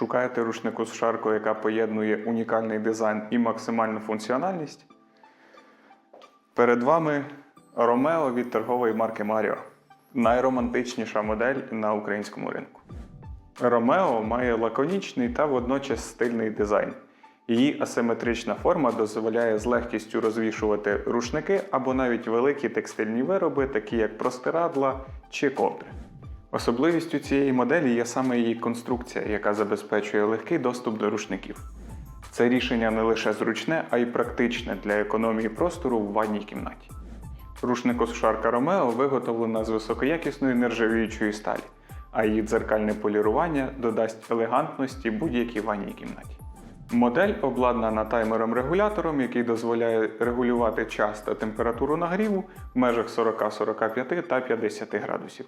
Шукаєте рушнику з шаркою, яка поєднує унікальний дизайн і максимальну функціональність. Перед вами Ромео від торгової марки Маріо. Найромантичніша модель на українському ринку. Ромео має лаконічний та водночас стильний дизайн. Її асиметрична форма дозволяє з легкістю розвішувати рушники або навіть великі текстильні вироби, такі як простирадла чи ковдри. Особливістю цієї моделі є саме її конструкція, яка забезпечує легкий доступ до рушників. Це рішення не лише зручне, а й практичне для економії простору в ванній кімнаті. Рушникосушарка Ромео виготовлена з високоякісної нержавіючої сталі, а її дзеркальне полірування додасть елегантності будь-якій ванній кімнаті. Модель обладнана таймером-регулятором, який дозволяє регулювати час та температуру нагріву в межах 40, 45 та 50 градусів,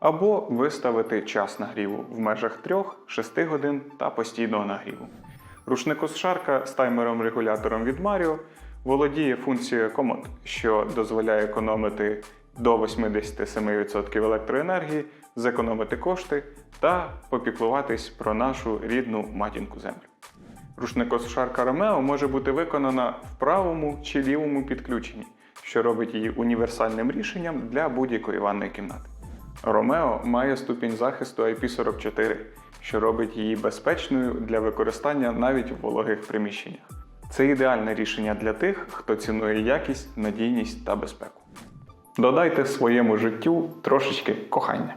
або виставити час нагріву в межах 3-6 годин та постійного нагріву. Рушникосшарка з таймером-регулятором від Mario володіє функцією комод, що дозволяє економити до 87% електроенергії, зекономити кошти та попіклуватись про нашу рідну матінку землю. Рушникосушарка Ромео може бути виконана в правому чи лівому підключенні, що робить її універсальним рішенням для будь-якої ванної кімнати. Ромео має ступінь захисту IP44, що робить її безпечною для використання навіть у вологих приміщеннях. Це ідеальне рішення для тих, хто цінує якість, надійність та безпеку. Додайте своєму життю трошечки кохання.